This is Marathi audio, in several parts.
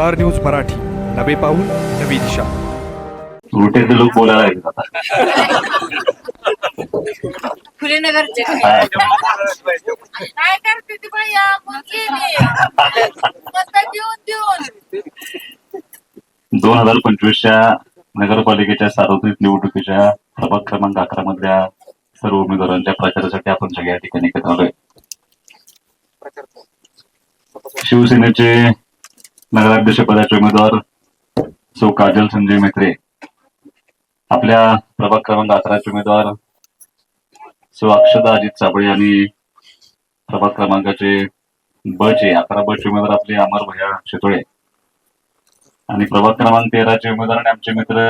Star news Marathi. नवे पाऊल नवी दिशा. उलटे लोक बोलायला लागले आता. फुलेनगरचे. काय? काय करते ती भैया? मग गेली मस्त देऊन देऊन. दोन हजार पंचवीसच्या नगरपालिकेच्या सार्वत्रिक निवडणुकीच्या प्रभाग क्रमांक अकरा मधल्या सर्व उमेदवारांच्या प्रचारासाठी आपण सगळ्या ठिकाणी एकत्र आलोय. शिवसेनेचे नगराध्यक्ष पदाचे उमेदवार सौ काजल संजय मेत्रे आपल्या प्रभाग क्रमांक अकराचे उमेदवार सो अक्षदा अजित साबळे आणि प्रभाग क्रमांकाचे ब चे अकरा ब चे उमेदवार आपले अमर भैया शेतोळे. आणि प्रभाग क्रमांक तेराचे उमेदवार आणि आमचे मित्र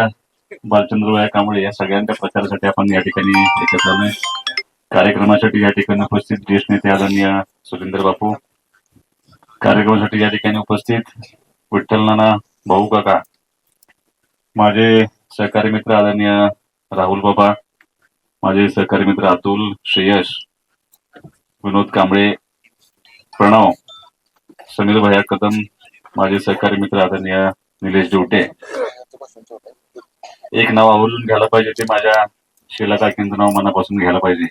बालचंद्र भया कांबळे या सगळ्यांच्या प्रचारासाठी आपण या ठिकाणी एकत्र आलोय. कार्यक्रमासाठी या ठिकाणी उपस्थित ज्येष्ठ नेते आदरणीय सुरेंद्र बापू. कार्यक्रमासाठी या ठिकाणी उपस्थित विठ्ठल नाना भाऊ काका माझे सहकारी मित्र आदरणीय राहुल बाबा माझे सहकारी मित्र अतुल श्रेयश विनोद कांबळे प्रणव समीर भैया कदम माझे सहकारी मित्र आदरणीय निलेश जोटे एक नाव आवरून घ्यायला पाहिजे ते माझ्या शिला काकींचं नाव मनापासून घ्यायला पाहिजे.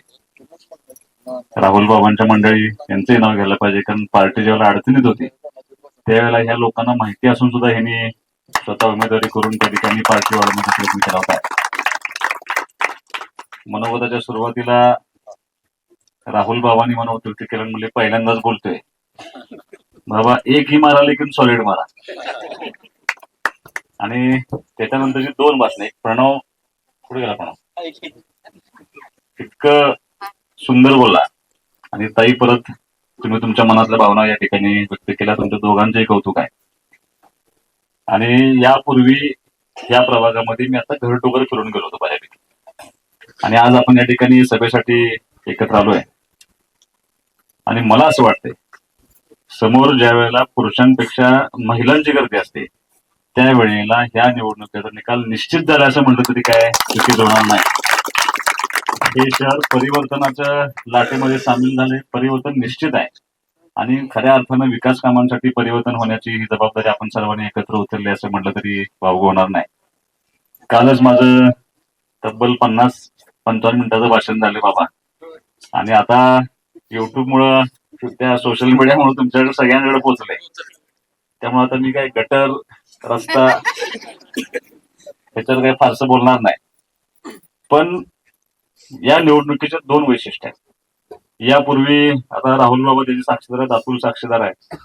राहुल बाबांच्या मंडळी यांचंही नाव घ्यायला पाहिजे कारण पार्टी ज्याला अडचणीत होती त्यावेळेला ह्या लोकांना माहिती असून सुद्धा ह्यांनी स्वतः उमेदवारी करून त्या ठिकाणी पार्टी वाढवण्याचा प्रयत्न केला होता. मनोगताच्या सुरुवातीला राहुल बाबांनी मनोगत व्यक्त केलं म्हणजे पहिल्यांदाच बोलतोय. बाबा एक ही मारा लेकिन सॉलिड मारा. आणि त्याच्यानंतरची दोन बातम्या एक प्रणव कुठे गेला प्रणव? इतकं सुंदर बोलला. आणि ताई परत तुम्ही तुमच्या मनातल्या भावना या ठिकाणी व्यक्त केल्या. तुमच्या दोघांचे कौतुक आहे. आणि यापूर्वी या प्रभागामध्ये मी आता घरटोगर फिरून गेलो होतो बऱ्यापैकी. आणि आज आपण या ठिकाणी सभेसाठी एकत्र आलोय. आणि मला असं वाटतंय समोर ज्या वेळेला पुरुषांपेक्षा महिलांची गर्दी असते त्यावेळेला ह्या निवडणुकीचा निकाल निश्चित झाला असं म्हटलं तरी काय चुकीच होणार नाही. हे शहर परिवर्तनाच्या लाटेमध्ये सामील झाले. परिवर्तन निश्चित आहे. आणि खऱ्या अर्थानं विकास कामांसाठी परिवर्तन होण्याची ही जबाबदारी आपण सर्वांनी एकत्र उचलली असं म्हटलं तरी वावग होणार नाही. कालच माझं तब्बल पन्नास पंचावन्न मिनिटाचं भाषण झालं बाबा. आणि आता युट्यूब मुळे त्या सोशल मीडियामुळे तुमच्याकडे सगळ्यांकडे पोहोचले. त्यामुळे आता मी काय गटर रस्ता ह्याच्यावर काही फारसं बोलणार नाही. पण या निवडणुकीचे दोन वैशिष्ट्य आहेत. यापूर्वी आता राहुल बाबा त्याचे साक्षीदार आहेत अतुल साक्षीदार आहे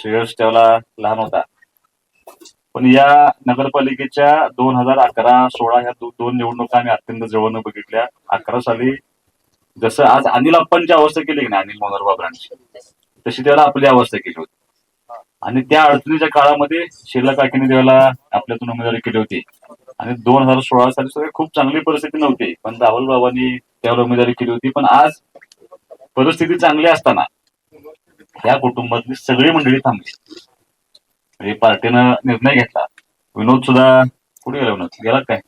श्रेयस त्याला लहान होता. पण या नगरपालिकेच्या दोन हजार अकरा सोळा ह्या दोन निवडणुका आम्ही अत्यंत जवळनं बघितल्या. अकरा साली जसं आज अनिल अप्पांची अवस्था केली की नाही अनिल मनोहर बाबरांची? तशी त्याला आपली अवस्था केली होती. आणि त्या अडचणीच्या काळामध्ये शिला काकीने त्याला आपल्यातून उमेदवारी केली होती. आणि दोन हजार सोळा साली सुद्धा खूप चांगली परिस्थिती नव्हती. पण राहुल बाबांनी त्यावर उमेदवारी केली होती. पण आज परिस्थिती चांगली असताना या कुटुंबातली सगळी मंडळी थांबली. म्हणजे पार्टीनं निर्णय घेतला. विनोद सुद्धा कुठे गेला विनोद? गेला काय?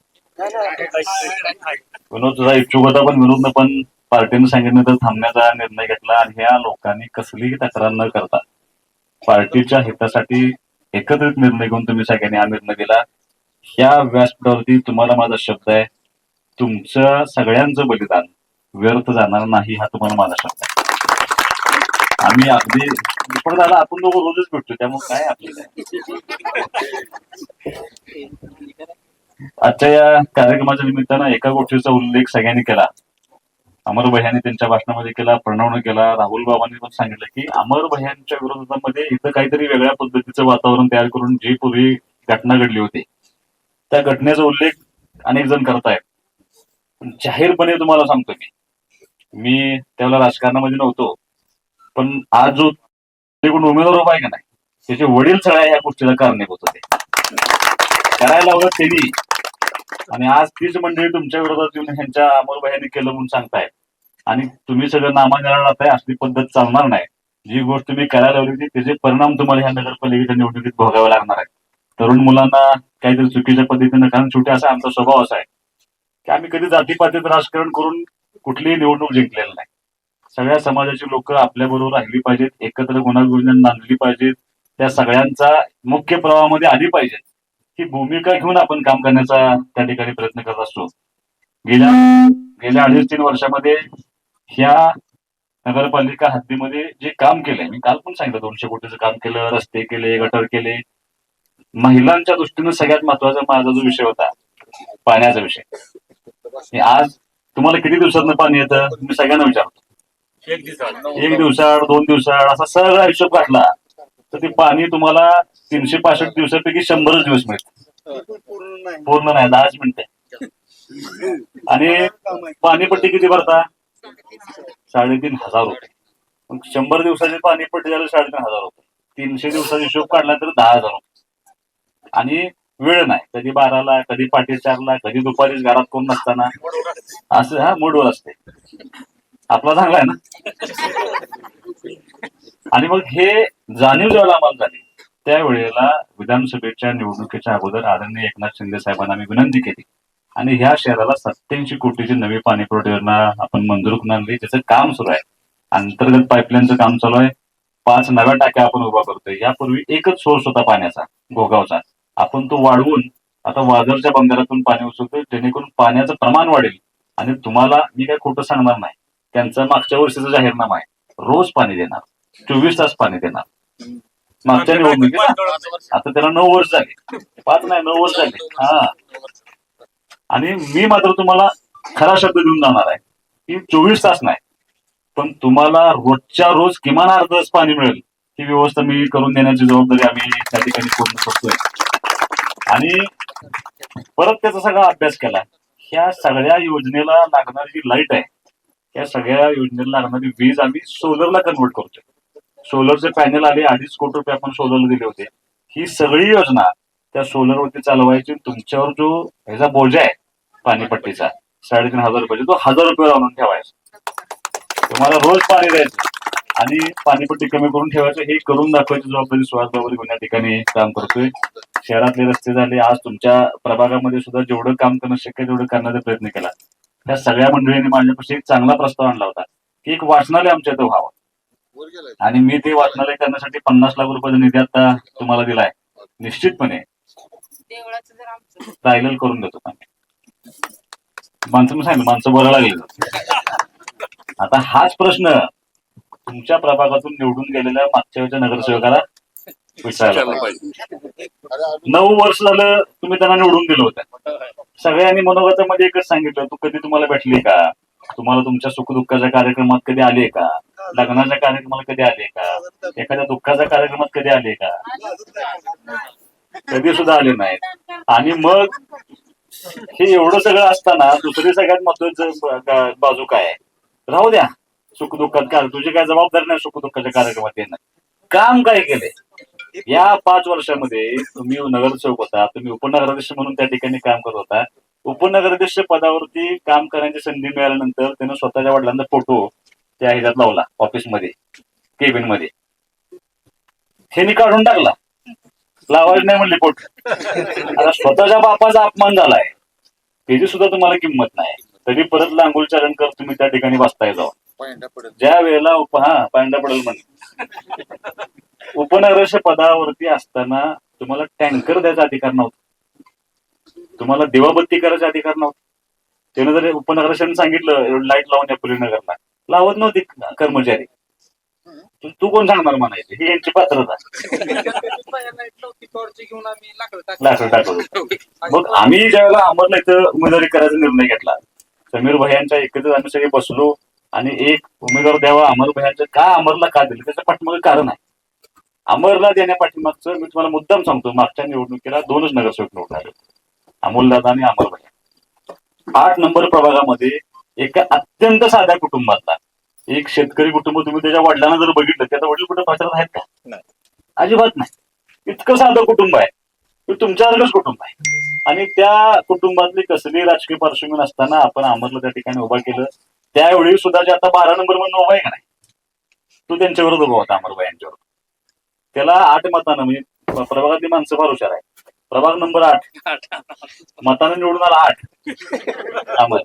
विनोद सुद्धा इच्छुक होता पण विनोदनं पण पार्टीनं सांगितलं तर थांबण्याचा निर्णय घेतला आणि ह्या लोकांनी कसलीही तक्रार न करता पार्टीच्या हितासाठी एकत्रित निर्णय घेऊन तुम्ही सगळ्यांनी हा निर्णय दिला. ह्या व्यासपीठावरती तुम्हाला माझा शब्द आहे. तुमचं सगळ्यांचं बलिदान व्यर्थ जाणार नाही हा तुम्हाला माझा शब्द आहे. आम्ही अगदी पण दादा आपण दोघं रोजच भेटतो त्यामुळे काय आपल्याला आजच्या या कार्यक्रमाच्या निमित्तानं एका गोष्टीचा उल्लेख सगळ्यांनी केला. अमर भैयाने त्यांच्या भाषणामध्ये केला प्रणवनं केला. राहुल बाबांनी पण सांगितलं की अमर भैयांच्या विरोधामध्ये इथं काहीतरी वेगळ्या पद्धतीचं वातावरण तयार करून जी पूर्वी घटना घडली होती त्या घटनेचा उल्लेख अनेक जण करतायत. पण जाहीरपणे तुम्हाला सांगतो मी. मी त्यावेळेला राजकारणामध्ये नव्हतो. पण आज जो उमेदवार उभा आहे का नाही त्याचे वडील सगळ्या या गोष्टीला कारणीभूत होते. करायला हवं त्यांनी. आणि आज तीच मंडळी तुमच्या विरोधात येऊन ह्यांच्या अमोलबाईंनी केलं म्हणून सांगताय आणि तुम्ही सगळं नामांजन राहताय असली पद्धत चालणार नाही. जी गोष्ट तुम्ही करायला लावली होती त्याचे परिणाम तुम्हाला ह्या नगरपालिकेच्या निवडणुकीत भोगावे लागणार आहेत. तरुण मुलांना काहीतरी चुकीच्या पद्धतीनं कारण शेवटी असा आमचा स्वभाव असा आहे की आम्ही कधी जातीपातीत राजकारण करून कुठलीही निवडणूक जिंकलेलं नाही. सगळ्या समाजाची लोक आपल्या बरोबर राहिली पाहिजेत एकत्र गुन्हा नांदली पाहिजेत त्या सगळ्यांचा मुख्य प्रवाहामध्ये आली पाहिजे ही भूमिका घेऊन आपण काम करण्याचा त्या ठिकाणी प्रयत्न करत असतो. गेल्या गेल्या अडीच तीन वर्षामध्ये ह्या नगरपालिका हद्दीमध्ये जे काम केलंय मी काल पण सांगितलं दोनशे कोटीचं काम केलं रस्ते केले गटर केले महिलांच्या दृष्टीनं सगळ्यात महत्त्वाचा माझा जो विषय होता पाण्याचा विषय. आज तुम्हाला किती दिवसात पाणी येतं मी सगळ्यांना विचारतो. एक दिवसाआड दोन दिवसाआड असा सगळा हिशोब काढला तर ते पाणी तुम्हाला तीनशे पासष्ट दिवसापैकी शंभरच दिवस मिळतं. पूर्ण नाही दहाच मिनिटं. आणि पाणीपट्टी किती भरता? साडेतीन हजार रुपये. मग शंभर दिवसाची पाणीपट्टी झाली साडेतीन हजार रुपये. तीनशे दिवसाचा हिशोब काढला तर दहा हजार रुपये. आणि वेळ नाही. कधी बाराला कधी पाठी चारला कधी दुपारीच घरात कोण नसताना. असं हा मूडवर असते. आपला चांगला आहे ना? आणि मग हे जाणीव जेव्हा आम्हाला झाली त्यावेळेला विधानसभेच्या निवडणुकीच्या अगोदर आदरणीय एकनाथ शिंदे साहेबांना आम्ही विनंती केली. आणि ह्या शहराला सत्याऐंशी कोटीची नवी पाणीपुरवठा योजना आपण मंजूर करून आणली. त्याचं काम सुरू आहे. अंतर्गत पाईपलाईनचं काम चालू आहे. पाच नव्या टाक्या आपण उभा करतोय. यापूर्वी एकच सोर्स होता पाण्याचा गोगावचा. आपण तो वाढवून आता वादळच्या बंधाऱ्यातून पाणी उचलतोय जेणेकरून पाण्याचं प्रमाण वाढेल. आणि तुम्हाला मी काय खोटं सांगणार नाही. त्यांचा मागच्या वर्षीचा जाहीरनामा आहे. रोज पाणी देणार. चोवीस तास पाणी देणार. मागच्या निवडणुकीत आता त्याला नऊ वर्ष झाले. पाच नाही नऊ वर्ष झाले. हा. आणि मी मात्र तुम्हाला खरा शब्द देऊन जाणार आहे की चोवीस तास नाही. पण तुम्हाला रोजच्या रोज किमान अर्धा तास पाणी मिळेल. ही व्यवस्था मी करून देण्याची जबाबदारी आम्ही त्या ठिकाणी पूर्ण करतोय. आणि परत त्याचा सगळा अभ्यास केला. ह्या सगळ्या योजनेला लागणारी जी लाइट आहे. या सगळ्या योजनेला लागणारी वीज आम्ही सोलरला कन्वर्ट करतोय. सोलरचे पॅनल आले अडीच कोटी रुपये आपण सोलरला दिले होते. ही सगळी योजना त्या सोलरवरती चालवायची तुमच्यावर जो ह्याचा बोजा आहे पाणीपट्टीचा साडेतीन हजार रुपयाचा तो हजार रुपये आणून ठेवायचा. तुम्हाला रोज पाणी द्यायचं. आणि पाणीपट्टी कमी करून ठेवायचं हे करून दाखवायची जबाबदारी सुहास बाबरी घेऊन या ठिकाणी काम करतोय. शहरातले रस्ते झाले आज तुमच्या प्रभागामध्ये सुद्धा जेवढं काम करणं शक्य तेवढं करण्याचा प्रयत्न केला. त्या सगळ्या मंडळींनी माझ्यापाशी एक चांगला प्रस्ताव आणला होता की एक वाचनालय आमच्या इथं व्हावं. आणि मी ते वाचनालय करण्यासाठी पन्नास लाख रुपयाचा निधी आता तुम्हाला दिलाय. निश्चितपणे राहिलेलं करून देतो माणसं मी सांगितलं माणसं बरं लागेल. आता हाच प्रश्न तुमच्या प्रभागातून निवडून गेलेल्या मागच्या वेळच्या नगरसेवकाला विचारायला पाहिजे. नऊ वर्ष झालं तुम्ही त्यांना निवडून दिलं होतं. सगळ्यांनी मनोगतामध्ये एकच सांगितलं तू कधी तुम्हाला भेटली का? तुम्हाला तुमच्या सुखदुःखाच्या कार्यक्रमात कधी आले का? लग्नाच्या कार्यक्रमाला कधी आले का? एखाद्या दुःखाच्या कार्यक्रमात कधी आले का? कधी सुद्धा आले नाहीत. आणि मग हे एवढं सगळं असताना दुसरी सगळ्यात महत्वाचं बाजू काय आहे? राहू द्या. सुखदुःखात काय तुझी काय जबाबदारी नाही सुखदुःखाच्या कार्यक्रमात येणार काम काय केलंय? या पाच वर्षामध्ये तुम्ही नगरसेवक होता. तुम्ही उपनगराध्यक्ष म्हणून त्या ठिकाणी काम करत होता. उपनगराध्यक्ष पदावरती काम करण्याची संधी मिळाल्यानंतर त्यानं स्वतःच्या वडिलांचा फोटो त्या ह्याच्यात लावला ऑफिसमध्ये केबिनमध्ये ह्यांनी काढून टाकला. लावायला नाही म्हणले फोटो. आता स्वतःच्या बापाचा अपमान झालाय. त्याची सुद्धा तुम्हाला किंमत नाही. तरी परत लांगोल चालन कर तुम्ही त्या ठिकाणी बसताय ज्या वेळेला उप हा पांडा पडेल म्हणे. उपनगराध्यक्ष पदावरती असताना तुम्हाला टँकर द्यायचा अधिकार नव्हता. तुम्हाला दिवाबत्ती करायचा अधिकार नव्हता. त्यानं जर उपनगराध्यक्षांनी सांगितलं लाइट लावून या पुरीनगरला लावत नव्हती कर्मचारी. तू- कोण सांगणार म्हणायचे? ही यांची पात्रता. लाकडं टाकलं. मग आम्ही ज्यावेळेला अमरला इथं उमेदवारी करायचा निर्णय घेतला समीर भयांच्या एकत्र आम्ही सगळे बसलो. आणि एक उमेदवार द्यावा अमर भयांचं का अमरला का दिलं त्याचं पाठीमागे कारण आहे. अमरला देण्या पाठीमागचं मी तुम्हाला मुद्दाम सांगतो मागच्या निवडणुकीला दोनच नगरसेवक निवडून आले अमोलदादा आणि अमर भैया. आठ नंबर प्रभागामध्ये एका अत्यंत साध्या कुटुंबातला एक शेतकरी कुटुंब तुम्ही त्याच्या वडिलांना जर बघितलं त्याचा वडील कुठे प्रचारात आहेत का. अजिबात नाही. इतकं साधं कुटुंब आहे. ते तुमच्यासारखंच कुटुंब आहे. आणि त्या कुटुंबातली कसली राजकीय पार्श्वभूमी नसताना आपण अमरला त्या ठिकाणी उभा केलं. त्यावेळी सुद्धा जे आता बारा नंबर म्हणून उभा आहे का नाही? तो त्यांच्यावर उभा होता अमरबाई यांच्यावर. त्याला आठ मतानं म्हणजे प्रभागातली माणसं फार हुशार आहे प्रभाग नंबर आठ. मतानं निवडून आला आठ. अमर.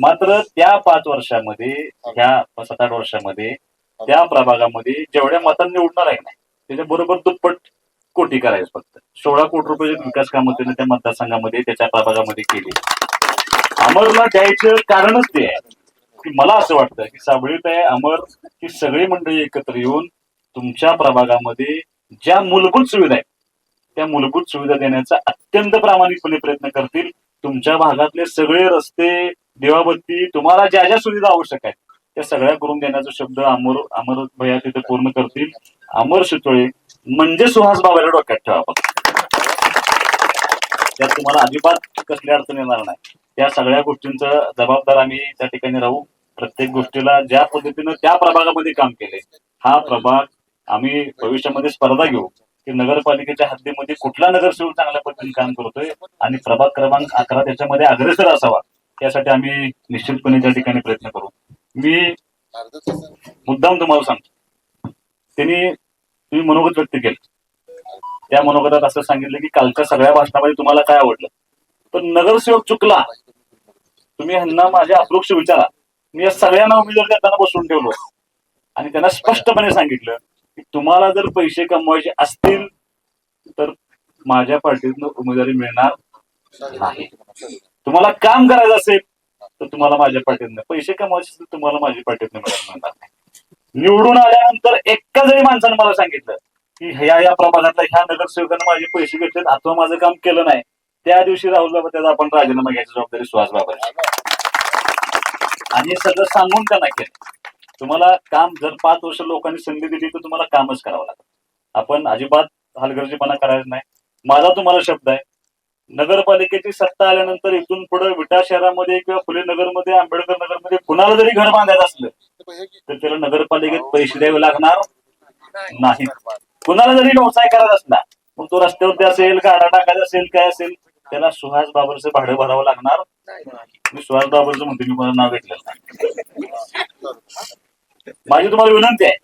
मात्र त्या पाच वर्षामध्ये ह्या सात आठ वर्षामध्ये त्या प्रभागामध्ये जेवढ्या मतांनी निवडणार आहे ना त्याच्या बरोबर दुप्पट कोटी करायचं फक्त. सोळा कोटी रुपयाचे विकास कामं त्याने त्या मतदारसंघामध्ये त्याच्या प्रभागामध्ये केली. अमरला द्यायचं कारणच ते आहे. मला असं वाटतं की साबळीत आहे अमर ही सगळी मंडळी एकत्र येऊन तुमच्या प्रभागामध्ये ज्या मूलभूत सुविधा आहेत त्या मूलभूत सुविधा देण्याचा अत्यंत प्रामाणिकपणे प्रयत्न करतील. तुमच्या भागातले सगळे रस्ते देवाबत्ती तुम्हाला ज्या ज्या सुविधा आवश्यक आहेत त्या सगळ्या करून देण्याचा शब्द अमर अमर भैया तिथे पूर्ण करतील. अमर शितोळे म्हणजे सुहास बाबाला डोक्यात ठेवा आपण. त्यात तुम्हाला अजिबात कसली अडचण येणार नाही. त्या सगळ्या गोष्टींचा जबाबदार आम्ही त्या ठिकाणी राहू. प्रत्येक गोष्टीला ज्या पद्धतीनं त्या प्रभागामध्ये काम केले हा प्रभाग आम्ही भविष्यामध्ये स्पर्धा घेऊ की नगरपालिकेच्या हद्दीमध्ये कुठला नगरसेवक चांगल्या पद्धतीने काम करतोय आणि प्रभाग क्रमांक अकरा त्याच्यामध्ये अग्रेसर असावा यासाठी आम्ही निश्चितपणे त्या ठिकाणी प्रयत्न करू. मी मुद्दाम तुम्हाला सांगतो. त्यांनी तुम्ही मनोगत व्यक्त केलं. त्या मनोगतात असं सांगितलं की कालच्या सगळ्या भाषणामध्ये तुम्हाला काय आवडलं? पण नगरसेवक चुकला. तुम्ही ह्यांना माझ्या अप्रोक्ष विचारा. मी या सगळ्यांना उमेदवार देताना बसवून ठेवलो. आणि त्यांना स्पष्टपणे सांगितलं की तुम्हाला जर पैसे कमवायचे असतील तर माझ्या पार्टीतनं उमेदवारी मिळणार नाही. तुम्हाला काम करायचं असेल तर तुम्हाला माझ्या पार्टीतनं. पैसे कमवायचे असेल तर तुम्हाला माझ्या पार्टीतनं मिळणार मिळणार नाही. निवडून आल्यानंतर एका जरी माणसानं मला सांगितलं की ह्या या प्रभागातल्या ह्या नगरसेवकांना माझे पैसे घेतलेत अथवा माझं काम केलं नाही. त्या दिवशी राहुल बाबा त्याचा आपण राजीनामा घ्यायची जबाबदारी सुहास बाबा आणि सगळं सांगून त्यांना केलं. तुम्हाला काम जर पाच वर्ष लोकांनी संधी दिली तर तुम्हाला कामच करावं लागतं आपण अजिबात हलगर्जीपणा करायचं नाही. माझा तुम्हाला शब्द आहे. नगरपालिकेची सत्ता आल्यानंतर इथून पुढे विटा शहरामध्ये किंवा फुले नगरमध्ये आंबेडकर नगरमध्ये कुणाला जरी घर बांधायचं असलं तर त्याला नगरपालिकेत पैसे द्यावे लागणार नाही कुणाला जरी व्यवसाय करायचा असला मग तो रस्त्यावरती असेल गाडा टाकायचा असेल काय असेल त्याला सुहास बाबरचं भाडं भरावं लागणार. मी सुहास बाबरचं मी माझं नाव घेतलेलं नाही. माझी तुम्हाला विनंती आहे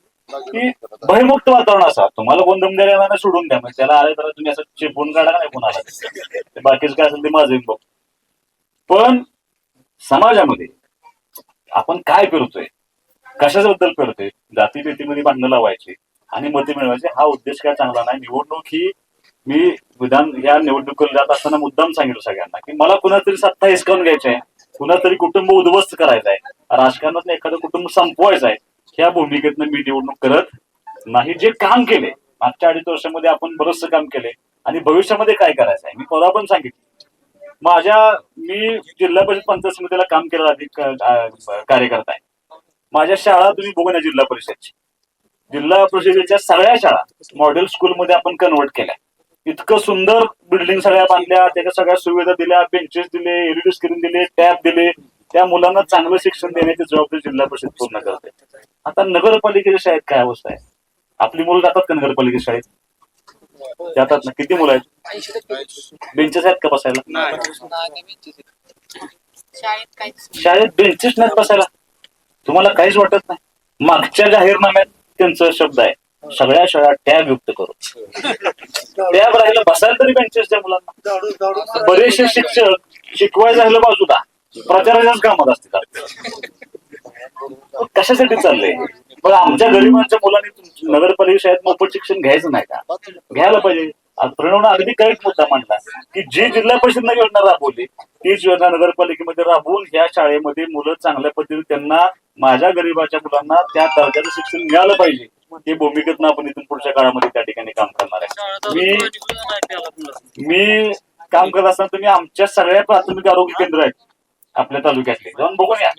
की भयमुक्त वातावरण असा. तुम्हाला कोण दम द्यायला सोडून द्या. म्हणजे त्याला आले तर तुम्ही असं चिपवून काढा नाही कोणाला. ते बाकीचं काय असेल ते माझं बघ. पण समाजामध्ये आपण काय करतोय? कशाबद्दल करतोय? जाती पेटीमध्ये भांडणं लावायची आणि मते मिळवायचे हा उद्देश काय चांगला नाही. निवडणूक ही मी विधान या निवडणुकीला जात असताना मुद्दाम सांगितलं सगळ्यांना की मला कुणातरी सत्ता हिसकावून घ्यायची आहे कुणातरी कुटुंब उद्ध्वस्त करायचं आहे राजकारणात एखादं कुटुंब संपवायचं आहे ह्या भूमिकेतनं मी निवडणूक करत नाही. जे काम केले मागच्या अडीच वर्षामध्ये आपण बरचसं काम केले आणि भविष्यामध्ये काय करायचं आहे मी परवा पण सांगितलं. माझ्या मी जिल्हा परिषद पंचायत समितीला काम केलं अधिक कार्यकर्ता आहे. माझ्या शाळा तुम्ही बघून या जिल्हा परिषदची. जिल्हा परिषदेच्या सगळ्या शाळा मॉडेल स्कूलमध्ये आपण कन्वर्ट केल्या. इतकं सुंदर बिल्डिंग सगळ्या बांधल्या त्याच्या सगळ्या सुविधा दिल्या बेंचेस दिले एलईडी स्क्रीन दिले टॅब दिले. त्या मुलांना चांगलं शिक्षण देण्याची जबाबदारी जिल्हा परिषद पूर्ण करते. आता नगरपालिकेच्या शाळेत काय अवस्था आहे? आपली मुलं जातात का नगरपालिकेच्या शाळेत? जातात ना. किती मुलं आहेत? बेंचेस आहेत का बसायला? शाळेत बेंचेस नाहीत बसायला. तुम्हाला काहीच वाटत नाही. मागच्या जाहीरनाम्यात त्यांचा शब्द आहे. सगळ्या शाळा टॅब युक्त करू टॅब राहिलं बसायला तरी बेंचेस द्या मुलांना. बरेचसे शिक्षक शिकवायला राहिलं बाजूला. प्रचाराच्याच कामात असतील कशासाठी चाललंय? बघा आमच्या गरिबांच्या मुलांनी नगरपालिका शाळेत मोफत शिक्षण घ्यायचं नाही का? घ्यायला पाहिजे. प्रणवनं अगदी करेक्ट मुद्दा मांडला की जी जिल्हा परिषदनं योजना राबवली तीच योजना नगरपालिकेमध्ये राबवून या शाळेमध्ये मुलं चांगल्या पद्धतीने त्यांना माझ्या गरिबाच्या मुलांना त्या दर्जाचं शिक्षण मिळालं पाहिजे. हे भूमिकेतनं आपण इथून पुढच्या काळामध्ये त्या ठिकाणी काम करणार आहे. मी मी काम करत असताना तुम्ही आमच्या सगळ्या प्राथमिक आरोग्य केंद्र आहेत आपल्या तालुक्यातले. जाऊन बघून या.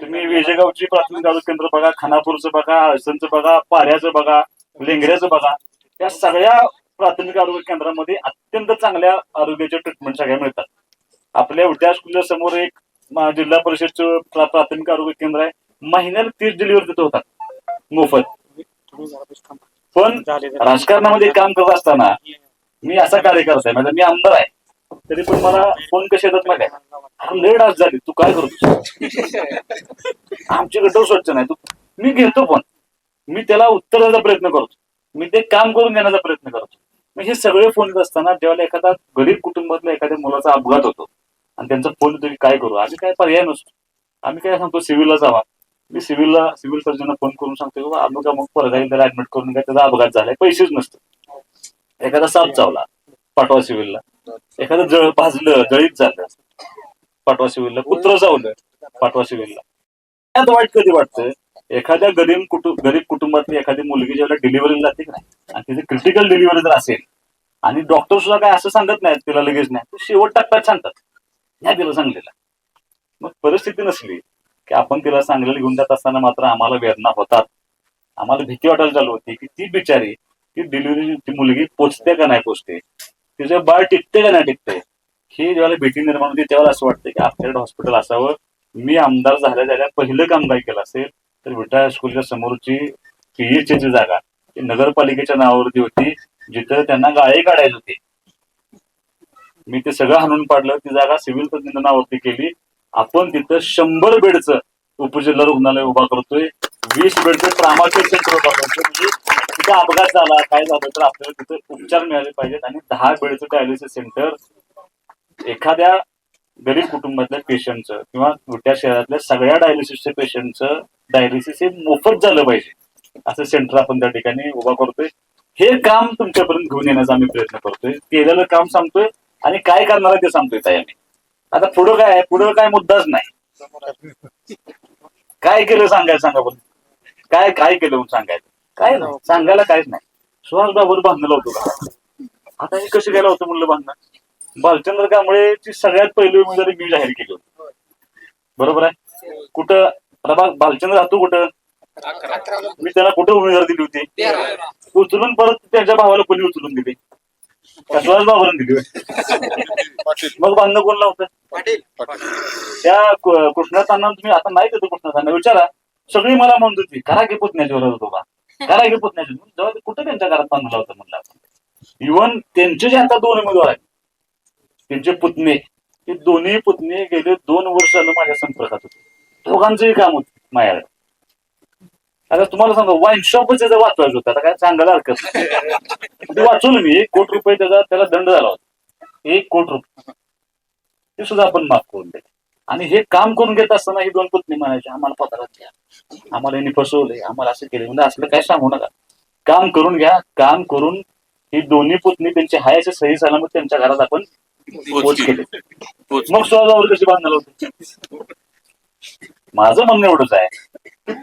तुम्ही वेजेगावची प्राथमिक आरोग्य केंद्र बघा खानापूरचं बघा आळसनचं बघा पाऱ्याचं बघा लेंगऱ्याचं बघा. या सगळ्या प्राथमिक आरोग्य केंद्रामध्ये अत्यंत चांगल्या आरोग्याच्या ट्रीटमेंट सगळ्या मिळतात. आपल्या उद्या स्कूलच्या समोर एक जिल्हा परिषदचं प्रा- प्राथमिक आरोग्य केंद्र आहे. महिन्याला तीस डिलिव्हरी तिथं होतात. मोफत. पण राजकारणामध्ये काम करत असताना मी असा कार्यकर्ता आहे म्हणजे मी आमदार आहे. तरी पण मला फोन कसे येतात माहिती आहे लेट आज झाली तू काय करतो आमची गटर स्वच्छ नाही तू मी घेतो फोन. मी त्याला उत्तर द्यायचा प्रयत्न करतो. मी ते काम करून देण्याचा प्रयत्न करतो. मग हे सगळे फोन येत असताना ज्यावेळेला एखादा गरीब कुटुंबातल्या एखाद्या मुलाचा अपघात होतो आणि त्यांचा फोन तुम्ही काय करू? आम्ही काय पर्याय नसतो. आम्ही काय सांगतो सिव्हिलला जावा. मी सिव्हिलला सिव्हिल सर्जनला फोन करून सांगतो की बाबा अमुक अमुक पोरगा त्याला ऍडमिट करून घ्या त्याचा अपघात झालाय पैसेच नसतं एखादा साप चावला पाटवा सिव्हिलला. एखादं जळ भाजलं जळीत झालं पाटवा सिव्हिलला. कुत्र चावलं पाटवा सिव्हिलला. त्यात वाईट कधी वाटतं? एखाद्या गरीब कुटुंब गरीब कुटुंबातली एखादी मुलगी ज्याला डिलिव्हरी जाते की नाही आणि तिथे क्रिटिकल डिलिव्हरी जर असेल आणि डॉक्टर सुद्धा काय असं सांगत नाहीत तिला लगेच नाही शेवट टप्प्यात सांगतात. नाही तिला सांगलेलं. मग परिस्थिती नसली की आपण तिला सांगलेलं घेऊन जात असताना मात्र आम्हाला वेदना होतात. आम्हाला भीती वाटायला चालू होती की ती बिचारी ती डिलिव्हरी ती मुलगी पोचते का नाही पोचते? तिचं बाळ टिकते का नाही टिकते? ही ज्यावेळेला भीती निर्माण होती त्यावेळेला असं वाटतं की आपल्याकडे हॉस्पिटल असावं. मी आमदार झाल्या झाल्या पहिलं काम काय केलं असेल तर विटा स्कूलच्या समोरची पीएचची जागा ती नगरपालिकेच्या नावावरती होती जिथं त्यांना गाळे काढायची होती. मी ते सगळं हाणून पाडलं ती जागा सिव्हिल तज्ञांच्या नावावरती केली. आपण तिथं शंभर बेडचं उपजिल्हा रुग्णालय उभा करतोय. वीस बेडचं ट्रामाचे सेंटर उभा करतोय. म्हणजे तिथं अपघात झाला काय झालं तर आपल्याला तिथं उपचार मिळाले पाहिजेत आणि दहा बेडचं डायलिसिस सेंटर एखाद्या गरीब कुटुंबातल्या पेशंटचं किंवा मोठ्या शहरातल्या सगळ्या डायलिसिसच्या पेशंटचं डायलिसिस हे मोफत झालं पाहिजे. असं सेंटर आपण त्या ठिकाणी उभा करतोय. हे काम तुमच्यापर्यंत घेऊन येण्याचा आम्ही प्रयत्न करतोय. केलेलं काम सांगतोय आणि काय करणार आहे ते सांगतोय ताई आम्ही. आता पुढं काय आहे? पुढं काय मुद्दाच नाही. काय केलं सांगायचं सांगा बरं काय काय केलं सांगायचं? काय नाही. सांगायला काहीच नाही. सुहास बाबूर बांधलं होतं का? आता हे कसं गेलं होतं म्हणलं बांधणं बालचंद्र कांबळे ची सगळ्यात पहिली उमेदवारी मी जाहीर केली होती. बरोबर आहे? कुठं? प्रभाग भालचंद्र राहतो कुठं? मी त्याला कुठं उमेदवार दिली होती? उचलून परत त्यांच्या भावाला कोणी उचलून दिली? कसलाच बाबरन दिली. मग बांधणं कोण लावतं? त्या कृ- कृष्णातांना तुम्ही आता नाही देतो कृष्णातांना विचारा. सगळी मला म्हणत होती करा की पुतण्याची वरद होतो बा करा की पुतण्याची जेव्हा कुठं त्यांच्या घरात बांधलं होतं म्हणलं आपण. इव्हन त्यांचे जे आता दोन उमेदवार आहेत त्यांचे पुतणे ते दोन्ही पुतणे गेले दोन वर्ष माझ्या संपर्कात होते. दोघांचंही काम होत माझ्याकडे आता तुम्हाला सांगा वाईन शॉपच त्याचं वाचवायचं होतं. आता काय सांगायला हरकत नाही. ते वाचवलं मी. एक कोटी रुपये त्याचा त्याला दंड झाला होता. एक कोटी रुपये. ते सुद्धा आपण माफ करून द्या आणि हे काम करून घेत असताना ही दोन पत्नी म्हणायची आम्हाला पत्रात द्या आम्हाला यांनी फसवलंय. आम्हाला असं केलं म्हणजे असलं काय सांगू नका. काम करून घ्या. काम करून ही दोन्ही पुतणी त्यांची हाय असे सही सलामत त्यांच्या घरात आपण पोच केले. मग स्वतःवर कशी बांधणार होते? माझं म्हणणं एवढंच आहे.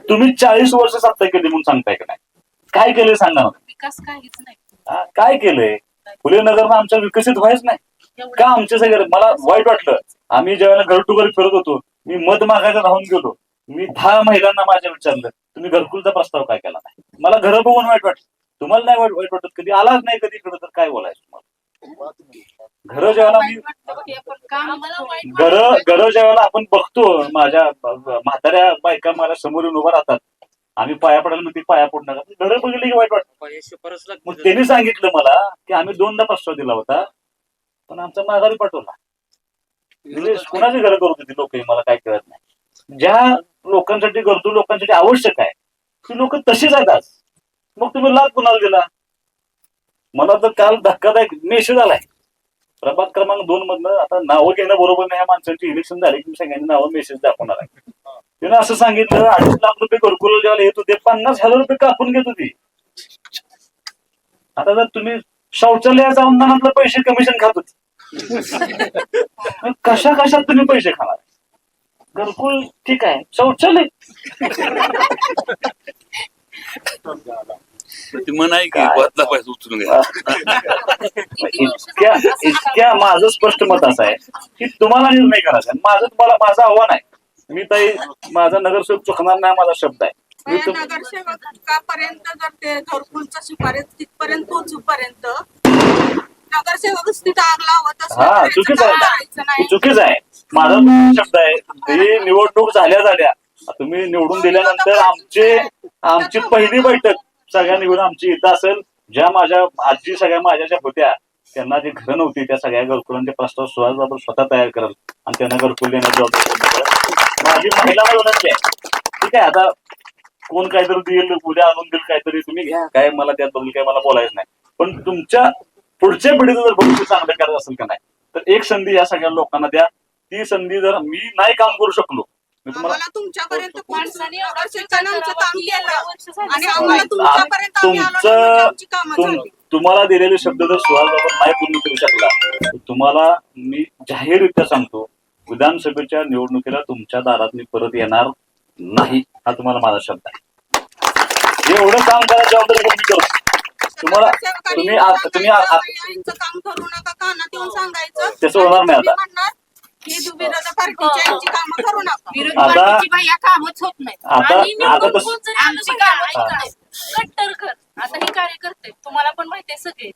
तुम्ही चाळीस वर्ष सत्ता केली म्हणून सांगताय का नाही? काय केलंय सांगा ना. विकास काहीच नाही. हा, काय केलंय? फुले नगरनं आमच्या विकसित व्हायच नाही. का आमच्या सगळं मला वाईट वाटलं. आम्ही ज्यावेळेला घर टू घर फिरत होतो मी मध मागायला राहून गेलो. मी दहा महिलांना माझ्या विचारलं तुम्ही घरकुलचा प्रस्ताव काय केला नाही? मला घर बघून वाईट वाटलं. तुम्हाला नाही वाईट वाईट वाटत कधी? आलाच नाही कधी इकडं तर काय बोलायचं तुम्हाला? घर ज्यावेळेला मी घर. घर ज्यावेळेला आपण बघतो. माझ्या म्हाताऱ्या बायका मला समोर येऊन उभा राहतात. आम्ही पाया पडायला म्हणते पाया पडणार घर बघितली की वाईट वाटतं. मग त्यांनी सांगितलं मला की आम्ही दोनदा प्रस्ताव दिला होता पण आमचा माघारी पाठवला. म्हणजे कुणाची घरं करत होती लोक मला काय कळत नाही. ज्या लोकांसाठी गरजू लोकांसाठी आवश्यक आहे ती लोक तशीच आहेत आज. मग तुम्ही लाभ कुणाला दिला? मला तर काल धक्कादायक मेसेज आलाय. प्रभाग क्रमांक दोन मधनं आता नावं घेणं बरोबर नाही या माणसांची इलेक्शन झाली की सगळ्यांनी नावं मेसेज दाखवणार आहे. तिने असं सांगितलं अडीच लाख रुपये घरकुल जेव्हा येत होते पन्नास हजार रुपये कापून घेत होती. आता जर तुम्ही शौचालयाच्या अनुदानातलं पैसे कमिशन खात होते. कशा कशात तुम्ही पैसे खाणार? घरकुल ठीक आहे शौचालय. ती म्हण आहे की काय? बदला पाहिजे उचलून घ्या. इतक्या इतक्या माझं स्पष्ट मत असं आहे की तुम्हाला निर्णय करायचा आहे. माझं तुम्हाला माझं आव्हान आहे. मी ताई माझा नगरसेवक चुकणार नाही माझा शब्द आहे. मी तुम- नगरसेवकापर्यंत जर ते घरकुलचा शिफारस तिथपर्यंत पोहोचूपर्यंत नगरसेवकच तिथं आग लावत असलं हा तर चुकीचं याचं आहे. काय करायचं हे नाही. चुकीचं आहे. माझा शब्द आहे. ही निवडणूक झाल्या झाल्या. तुम्ही निवडून दिल्यानंतर आमचे आमची पहिली बैठक सगळ्या निवडून आमची इथं असेल ज्या माझ्या आजी सगळ्या माझ्या ज्या होत्या त्यांना जी घरं नव्हती त्या सगळ्या घरकुलांचे प्रस्ताव सुहास बाबा स्वतः तयार करेल आणि त्यांना घरकुल देण्याची जबाबदारी माझी महिला विनंती आहे ठीक आहे आता कोण काहीतरी देईल उद्या आणून देईल काहीतरी तुम्ही घ्या काय मला त्याबद्दल काय मला बोलायचं नाही. पण तुमच्या पुढच्या पिढीचं जर भविष्य चांगलं करायचं असेल का नाही तर एक संधी या सगळ्या लोकांना द्या. ती संधी जर मी नाही काम करू शकलो मी तुम्हाला आम्हाला तुमच्यापर्यंत माणसाने एवढं नगरसेवकानं आमचं काम एवढं केलं. वर्ष झालं आणि सगळं आम्हाला तुमच्यापर्यंत आम्ही आलो नाही म्हणजे आमची तुमचं कामं तुम- झाली. तुम्हाला दिलेले शब्द जर सुहास बाबा नाही पूर्ण करू शकला तर तुम्हाला मी जाहीररित्या सांगतो विधानसभेच्या निवडणुकीला तुमच्या दारात मी परत येणार नाही हा तुम्हाला माझा शब्द आहे. हे एवढं काम करायची जबाबदारी कोण मी करतो तुम्हाला तुम्ही आ- तुम्ही आ- आ- यांचं काम करू नका कानात येऊन सांगायचं. तसं होणार नाही आता. म्हणणार आता- नाही. आता- तस- आता हे कार्यकर्ते तुम्हाला पण माहिती आहे सगळे.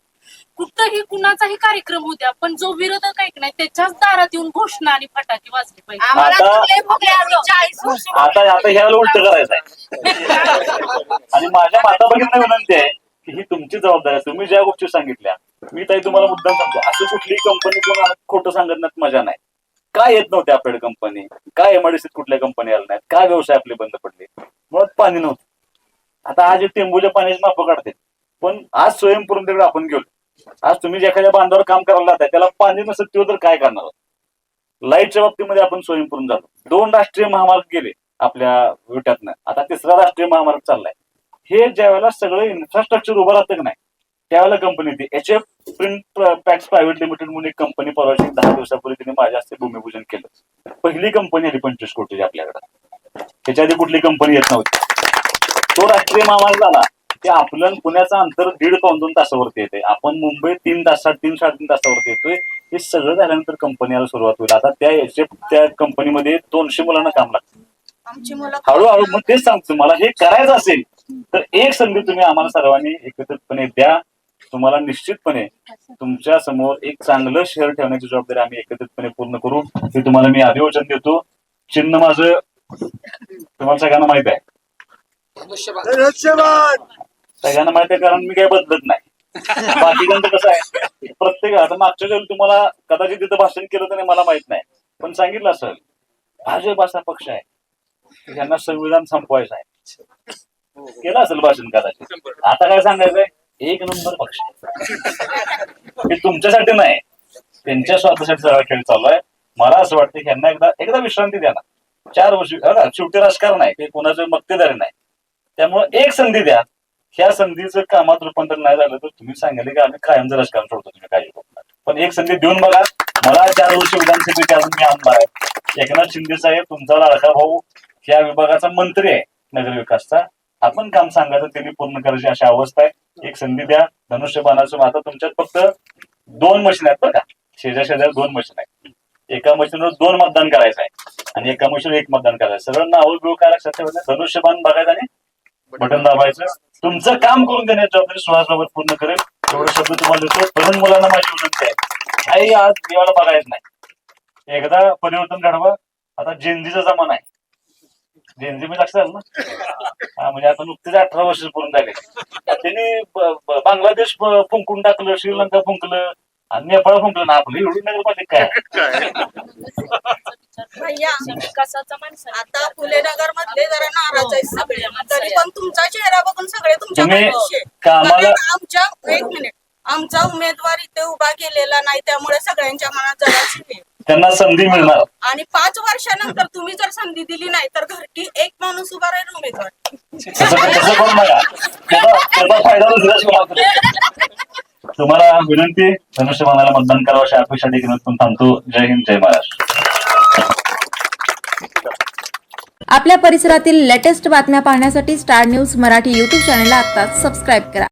कुठंही कुणाचाही कार्यक्रम होऊ द्या पण जो विरोधक आहे की नाही त्याच्याच दारात येऊन घोषणा आणि फटाके वाजले पाहिजे. आम्हाला आता- भोगले भोगले आम्ही. चाळीस वर्ष आता आता ह्याला उलट करायचं आहे आणि माझ्या माता भगिनींना विनंती आहे की ही तुमची जबाबदारी आहे. तुम्ही ज्या गोष्टी सांगितल्या मी ताई तुम्हाला मुद्दाम सांगतो. असं कुठली कंपनी कोण खोटं सांगण्यात मजा नाही. काय येत नव्हते आपल्याकडे कंपनी काय एमआयडीसीत कुठल्या कंपनी आल्या नाहीत? काय व्यवसाय आपले बंद पडले? मुळात पाणी नव्हतं. आता आज हे टेंबूच्या पाण्याची माप काढते. पण आज स्वयंपूर्णतेकडे आपण गेलो. आज तुम्ही एखाद्या बांधावर काम करायला जाताय त्याला पाणी नसत तो तर काय करणार? लाईटच्या बाबतीमध्ये आपण स्वयंपूर्ण झालो. दोन राष्ट्रीय महामार्ग गेले आपल्या विट्यातनं. आता तिसरा राष्ट्रीय महामार्ग चाललाय. हे ज्या वेळेला सगळं इन्फ्रास्ट्रक्चर उभं राहतं की नाही त्यावेळेला कंपनी ती H F print packs private limited म्हणून एक कंपनी परवाची दहा दिवसापूर्वी तिने माझ्या हस्ते भूमिपूजन केलं. पहिली कंपनी आली पंचवीस कोटीची आपल्याकडे. त्याच्या आधी कुठली कंपनी येत नव्हती. तो राष्ट्रीय महामार्ग झाला. ते आपलं पुण्याचं अंतर दीड पाऊन दोन तासावरती येते. आपण मुंबई तीन तासात तीन साडेतीन तासावरती येतोय. हे सगळं झाल्यानंतर कंपनीला सुरुवात होईल. आता त्या त्या कंपनीमध्ये दोनशे मुलांना काम लागतं. हळूहळू मग तेच सांगतो मला हे करायचं असेल तर एक संधी तुम्ही आम्हाला सर्वांनी एकत्रितपणे द्या. तुम्हाला निश्चितपणे तुमच्यासमोर एक चांगलं शहर ठेवण्याची जबाबदारी आम्ही एकत्रितपणे पूर्ण करू. हे तुम्हाला मी अभिवचन देतो. चिन्ह माझं तुम्हाला सगळ्यांना माहीत आहे. सगळ्यांना माहीत आहे कारण मी काही बदलत नाही. बाकीच्यांचं कसं आहे? प्रत्येक आता मागच्या वेळी तुम्हाला कदाचित तिथं भाषण केलं तर मला माहीत नाही. पण सांगितलं असेल भाजप असा पक्ष आहे यांना संविधान संपवायचं आहे. केलं असेल भाषण कदाचित. आता काय सांगायचंय? एक नंबर पक्ष. हे तुमच्यासाठी नाही. त्यांच्या स्वार्थासाठी सगळा खेळ चालू आहे. मला असं वाटतं की यांना एकदा एकदा विश्रांती द्या ना. चार वर्ष शेवटी राजकारण आहे. ते कोणाचं मक्तेदारी नाही. त्यामुळे एक संधी द्या. ह्या संधीचं कामात रूपांतर नाही झालं तर तुम्ही सांगितले की आम्ही कायमचं राजकारण सोडतो तुम्ही काही पण एक संधी देऊन बघा. मला चार वर्ष विधानसभेचे अजून मी आमदार आहे. एकनाथ शिंदे साहेब तुमचा लाडका भाऊ या विभागाचा मंत्री आहे नगर विकासचा आपण काम सांगायचं त्यांनी पूर्ण करायची अशी अवस्था आहे. एक संधी द्या. धनुष्यबाणाचं आता तुमच्यात फक्त दोन मशीन आहेत बरं का. शेजार शेजार दोन मशीन आहेत. एका मशीनवर दोन मतदान करायचं आहे. आणि एका मशीनवर एक मतदान करायचं सगळ्यांना नाव बिव काय लक्षात ठेवायचं धनुष्यबाण बघायचं आणि बटन दाबायचं. तुमचं काम करून देण्याची जबाबदारी सुहासबाबत पूर्ण करेल. एवढं शब्द तुम्हाला देतो. तरुण मुलांना माझी विनंती आहे. आई आज देवाला बघायचं नाही. एकदा परिवर्तन घडवा. आता जेंदीचा जमाना आहे. जेंजी मी लक्षात आलं ना. हा म्हणजे आता नुकतेच अठरा वर्ष पूर्ण झाले. त्यांनी बांगलादेश फुंकून टाकलं श्रीलंका फुंकलं आणि नेपाळ फुंकलं ना आपलं एवढी नगरपालिका. आता फुले नगर मधले जरा नाराज सगळे. हो, तरी पण तुमचा चेहरा बघून सगळे तुमच्या आमच्या एक मिनिट. आमचा उमेदवार इथे उभा केलेला नाही त्यामुळे सगळ्यांच्या मनात आहे. त्यांना संधी मिळणार. आणि पाच वर्षानंतर तुम्ही जर संधी दिली नाही तर घरटी एक माणूस उभा राहील उमेदवार. तसं तसं त्याचा त्याचा फायदा. तुम्हाला विनंती धनुष्यबाणाला मतदान करावं अशा अपेक्षा देखील पण थांबतो. जय हिंद जय महाराष्ट्र. आपल्या परिसरातील लेटेस्ट बातम्या पाहण्यासाठी स्टार न्यूज मराठी यूट्यूब चॅनलला आत्ताच सबस्क्राईब करा.